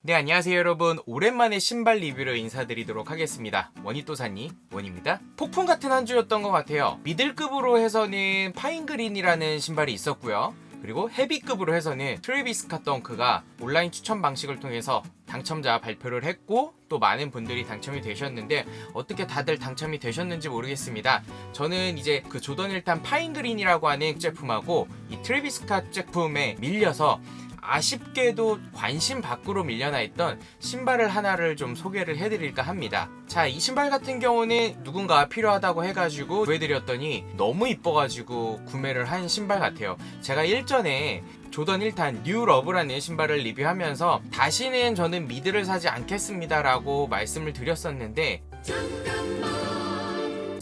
네, 안녕하세요, 여러분. 오랜만에 신발 리뷰로 인사드리도록 하겠습니다. 원이또사니, 원입니다. 폭풍 같은 한 주였던 것 같아요. 미들급으로 해서는 파인그린이라는 신발이 있었고요. 그리고 헤비급으로 해서는 트레비스 카 덩크가 온라인 추천 방식을 통해서 당첨자 발표를 했고 또 많은 분들이 당첨이 되셨는데 어떻게 다들 당첨이 되셨는지 모르겠습니다. 저는 이제 그 조던 1탄 파인그린이라고 하는 제품하고 이 트레비스카 제품에 밀려서 아쉽게도 관심 밖으로 밀려나 있던 신발을 하나를 좀 소개를 해드릴까 합니다. 자, 이 신발 같은 경우는 누군가 필요하다고 해가지고 구해드렸더니 너무 이뻐가지고 구매를 한 신발 같아요. 제가 일전에 조던 1탄 뉴 러브라는 신발을 리뷰하면서 다시는 저는 미드를 사지 않겠습니다라고 말씀을 드렸었는데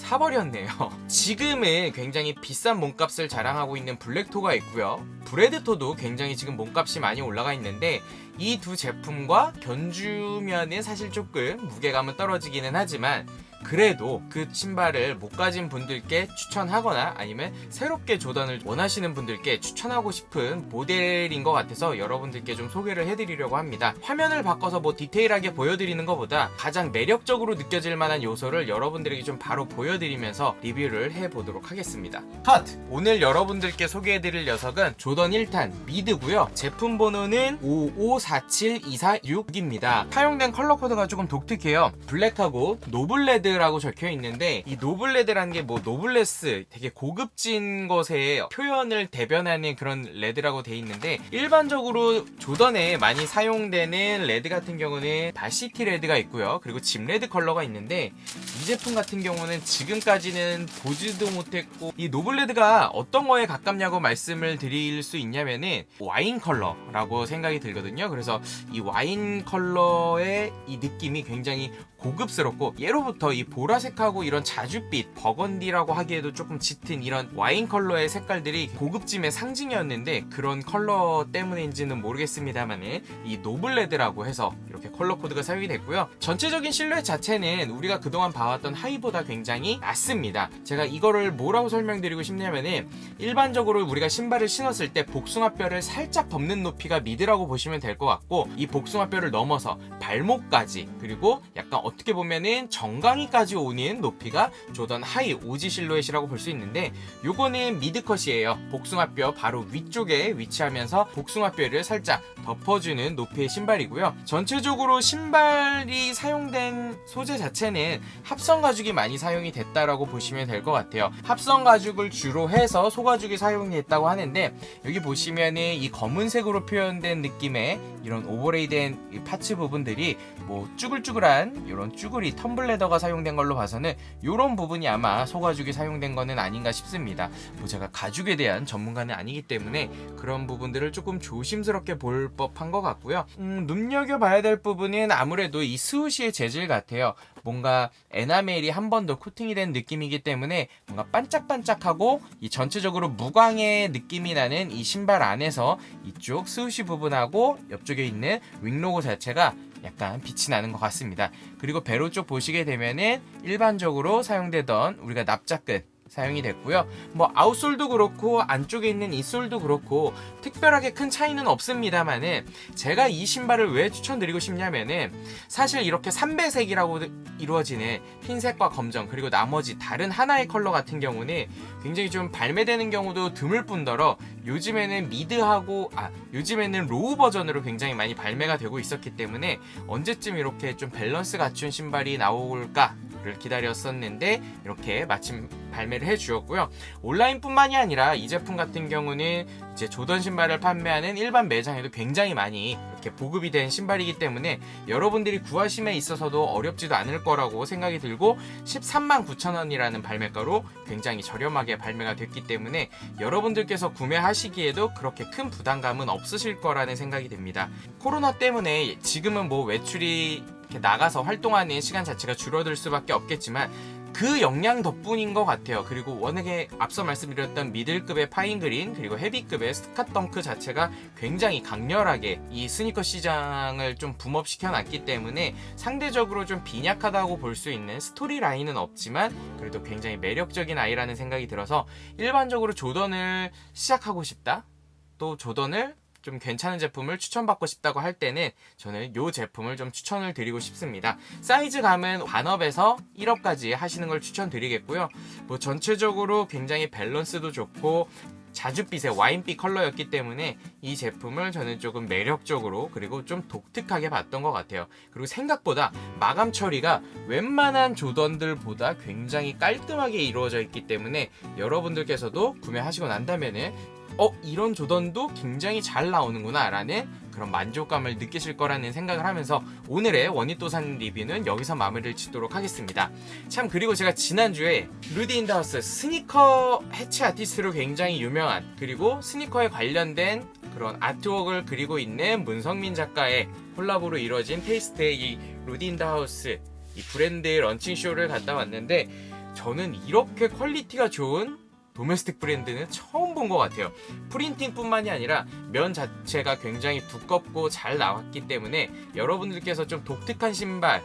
사버렸네요. 지금은 굉장히 비싼 몸값을 자랑하고 있는 블랙토가 있고요. 브레드토도 굉장히 지금 몸값이 많이 올라가 있는데 이 두 제품과 견주면은 사실 조금 무게감은 떨어지기는 하지만 그래도 그 신발을 못 가진 분들께 추천하거나 아니면 새롭게 조던을 원하시는 분들께 추천하고 싶은 모델인 것 같아서 여러분들께 좀 소개를 해드리려고 합니다. 화면을 바꿔서 뭐 디테일하게 보여드리는 것보다 가장 매력적으로 느껴질 만한 요소를 여러분들에게 좀 바로 보여드리면서 리뷰를 해보도록 하겠습니다. 컷! 오늘 여러분들께 소개해드릴 녀석은 조던 1탄 미드고요. 제품 번호는 5547246입니다. 사용된 컬러 코드가 조금 독특해요. 블랙하고 노블레드 라고 적혀 있는데 이 노블레드라는 게 뭐 노블레스 되게 고급진 것의 표현을 대변하는 그런 레드라고 돼 있는데 일반적으로 조던에 많이 사용되는 레드 같은 경우는 바시티 레드가 있고요. 그리고 집 레드 컬러가 있는데 이 제품 같은 경우는 지금까지는 보지도 못했고 이 노블레드가 어떤 거에 가깝냐고 말씀을 드릴 수 있냐면은 와인 컬러라고 생각이 들거든요. 그래서 이 와인 컬러의 이 느낌이 굉장히 고급스럽고 예로부터 이 보라색하고 이런 자줏빛 버건디라고 하기에도 조금 짙은 이런 와인 컬러의 색깔들이 고급짐의 상징이었는데 그런 컬러 때문인지는 모르겠습니다만은 이 노블레드라고 해서 이렇게 컬러 코드가 사용이 됐고요. 전체적인 실루엣 자체는 우리가 그동안 봐왔 던 하이보다 굉장히 낮습니다. 제가 이거를 뭐라고 설명드리고 싶냐면은 일반적으로 우리가 신발을 신었을 때 복숭아뼈를 살짝 덮는 높이가 미드라고 보시면 될 것 같고 이 복숭아뼈를 넘어서 발목까지 그리고 약간 어떻게 보면은 정강이까지 오는 높이가 조던 하이 오지 실루엣이라고 볼 수 있는데 요거는 미드컷이에요. 복숭아뼈 바로 위쪽에 위치하면서 복숭아뼈를 살짝 덮어주는 높이의 신발이고요. 전체적으로 신발이 사용된 소재 자체는 합성 가죽이 많이 사용이 됐다라고 보시면 될 것 같아요. 합성 가죽을 주로 해서 소가죽이 사용됐다고 하는데 여기 보시면은 이 검은색으로 표현된 느낌의 이런 오버레이된 이 파츠 부분들이 뭐 쭈글쭈글한 이런 쭈글이 텀블레더가 사용된 걸로 봐서는 이런 부분이 아마 소가죽이 사용된 거는 아닌가 싶습니다. 뭐 제가 가죽에 대한 전문가는 아니기 때문에 그런 부분들을 조금 조심스럽게 볼 법한 것 같고요. 음, 눈여겨봐야 될 부분은 아무래도 이 스우시의 재질 같아요. 뭔가 에나 멜이 한 번 더 코팅이 된 느낌이기 때문에 뭔가 반짝반짝하고 이 전체적으로 무광의 느낌이 나는 이 신발 안에서 이쪽 스우시 부분하고 옆쪽에 있는 윙 로고 자체가 약간 빛이 나는 것 같습니다. 그리고 배로 쪽 보시게 되면은 일반적으로 사용되던 우리가 납작근 사용이 됐고요. 뭐 아웃솔도 그렇고 안쪽에 있는 이솔도 그렇고 특별하게 큰 차이는 없습니다만은 제가 이 신발을 왜 추천드리고 싶냐면은 사실 이렇게 삼배색이라고 이루어지는 흰색과 검정 그리고 나머지 다른 하나의 컬러 같은 경우는 굉장히 좀 발매되는 경우도 드물 뿐더러 요즘에는 미드하고 아 요즘에는 로우 버전으로 굉장히 많이 발매가 되고 있었기 때문에 언제쯤 이렇게 좀 밸런스 갖춘 신발이 나올까 를 기다렸었는데 이렇게 마침 발매를 해주었고요. 온라인뿐만이 아니라 이 제품 같은 경우는 이제 조던 신발을 판매하는 일반 매장에도 굉장히 많이 이렇게 보급이 된 신발이기 때문에 여러분들이 구하심에 있어서도 어렵지도 않을 거라고 생각이 들고 13만 9천 원이라는 발매가로 굉장히 저렴하게 발매가 됐기 때문에 여러분들께서 구매하시기에도 그렇게 큰 부담감은 없으실 거라는 생각이 됩니다. 코로나 때문에 지금은 뭐 외출이 이렇게 나가서 활동하는 시간 자체가 줄어들 수밖에 없겠지만 그 역량 덕분인 것 같아요. 그리고 워낙에 앞서 말씀드렸던 미들급의 파인그린 그리고 헤비급의 스카덩크 자체가 굉장히 강렬하게 이 스니커 시장을 좀 붐업시켜 놨기 때문에 상대적으로 좀 빈약하다고 볼 수 있는 스토리 라인은 없지만 그래도 굉장히 매력적인 아이라는 생각이 들어서 일반적으로 조던을 시작하고 싶다. 또 조던을 좀 괜찮은 제품을 추천받고 싶다고 할 때는 저는 이 제품을 좀 추천을 드리고 싶습니다. 사이즈감은 반업에서 1업까지 하시는 걸 추천드리겠고요. 뭐 전체적으로 굉장히 밸런스도 좋고 자줏빛의 와인빛 컬러였기 때문에 이 제품을 저는 조금 매력적으로 그리고 좀 독특하게 봤던 것 같아요. 그리고 생각보다 마감 처리가 웬만한 조던들보다 굉장히 깔끔하게 이루어져 있기 때문에 여러분들께서도 구매하시고 난다면은 어 이런 조던도 굉장히 잘 나오는구나 라는 그런 만족감을 느끼실 거라는 생각을 하면서 오늘의 원hit도산 리뷰는 여기서 마무리를 짓도록 하겠습니다. 참 그리고 제가 지난주에 루디 인더하우스 스니커 해치 아티스트로 굉장히 유명한 그리고 스니커에 관련된 그런 아트웍을 그리고 있는 문성민 작가의 콜라보로 이루어진 테이스트의 이 루디 인더하우스 이 브랜드 런칭 쇼를 갔다 왔는데 저는 이렇게 퀄리티가 좋은 도메스틱 브랜드는 처음 본 것 같아요. 프린팅뿐만이 아니라 면 자체가 굉장히 두껍고 잘 나왔기 때문에 여러분들께서 좀 독특한 신발과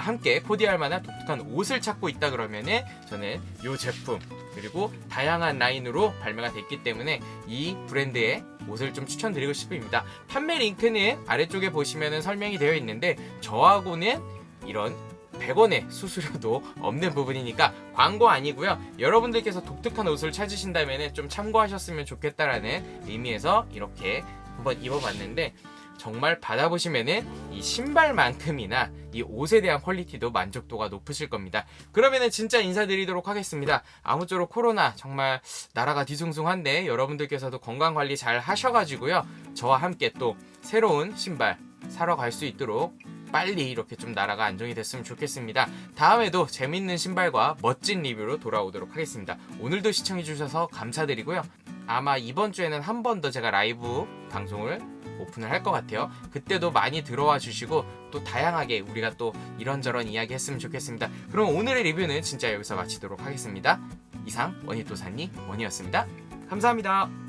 함께 코디할 만한 독특한 옷을 찾고 있다 그러면은 저는 이 제품 그리고 다양한 라인으로 발매가 됐기 때문에 이 브랜드의 옷을 좀 추천드리고 싶습니다. 판매 링크는 아래쪽에 보시면 설명이 되어 있는데 저하고는 이런 100원의 수수료도 없는 부분이니까 광고 아니고요. 여러분들께서 독특한 옷을 찾으신다면 좀 참고하셨으면 좋겠다라는 의미에서 이렇게 한번 입어봤는데 정말 받아보시면은 이 신발만큼이나 이 옷에 대한 퀄리티도 만족도가 높으실 겁니다. 그러면은 진짜 인사드리도록 하겠습니다. 아무쪼록 코로나 정말 나라가 뒤숭숭한데 여러분들께서도 건강 관리 잘 하셔가지고요. 저와 함께 또 새로운 신발 사러 갈 수 있도록 빨리 이렇게 좀 나라가 안정이 됐으면 좋겠습니다. 다음에도 재밌는 신발과 멋진 리뷰로 돌아오도록 하겠습니다. 오늘도 시청해주셔서 감사드리고요. 아마 이번 주에는 한 번 더 제가 라이브 방송을 오픈을 할 것 같아요. 그때도 많이 들어와 주시고 또 다양하게 우리가 또 이런저런 이야기 했으면 좋겠습니다. 그럼 오늘의 리뷰는 진짜 여기서 마치도록 하겠습니다. 이상 원희도사님 원희였습니다. 감사합니다.